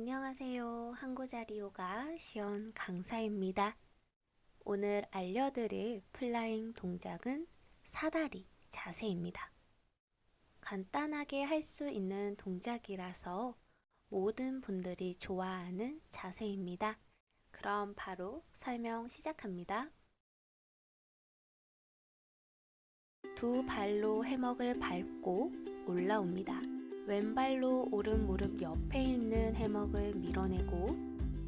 안녕하세요. 한고자리 요가 시연 강사입니다. 오늘 알려드릴 플라잉 동작은 사다리 자세입니다. 간단하게 할 수 있는 동작이라서 모든 분들이 좋아하는 자세입니다. 그럼 바로 설명 시작합니다. 두 발로 해먹을 밟고 올라옵니다. 왼발로 오른 무릎 옆에 있는 해먹을 밀어내고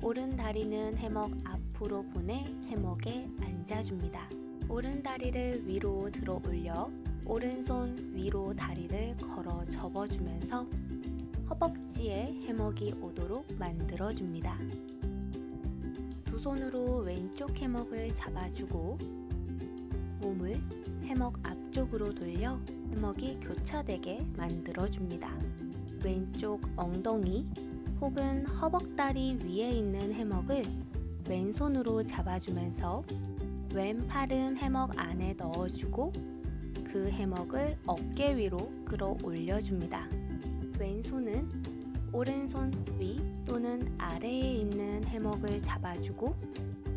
오른 다리는 해먹 앞으로 보내 해먹에 앉아줍니다. 오른 다리를 위로 들어 올려 오른손 위로 다리를 걸어 접어주면서 허벅지에 해먹이 오도록 만들어줍니다. 두 손으로 왼쪽 해먹을 잡아주고 몸을 해먹 앞쪽으로 돌려 해먹이 교차되게 만들어줍니다. 왼쪽 엉덩이 혹은 허벅다리 위에 있는 해먹을 왼손으로 잡아주면서 왼팔은 해먹 안에 넣어주고 그 해먹을 어깨 위로 끌어 올려줍니다. 왼손은 오른손 위 또는 아래에 있는 해먹을 잡아주고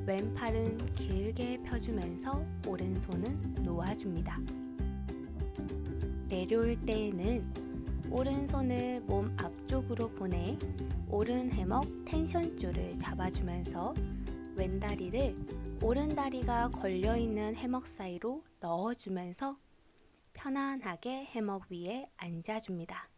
왼팔은 길게 펴주면서 오른손은 놓아줍니다. 내려올 때에는 오른손을 몸 앞쪽으로 보내 오른 해먹 텐션 줄을 잡아주면서 왼다리를 오른다리가 걸려있는 해먹 사이로 넣어주면서 편안하게 해먹 위에 앉아줍니다.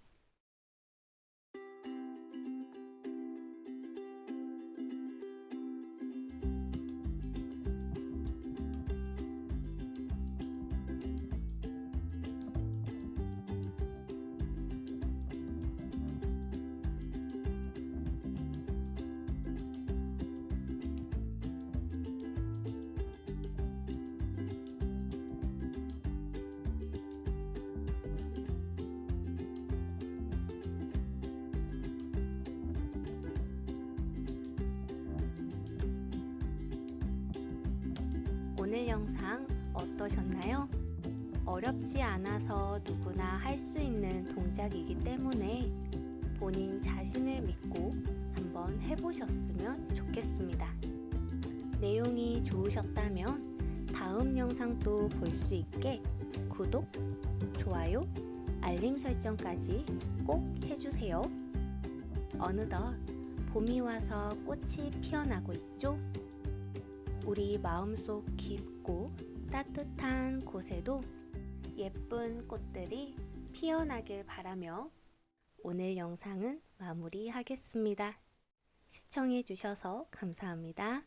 오늘 영상 어떠셨나요? 어렵지 않아서 누구나 할 수 있는 동작이기 때문에 본인 자신을 믿고 한번 해보셨으면 좋겠습니다. 내용이 좋으셨다면 다음 영상도 볼 수 있게 구독, 좋아요, 알림 설정까지 꼭 해주세요. 어느덧 봄이 와서 꽃이 피어나고 있죠? 우리 마음속 깊고 따뜻한 곳에도 예쁜 꽃들이 피어나길 바라며 오늘 영상은 마무리하겠습니다. 시청해주셔서 감사합니다.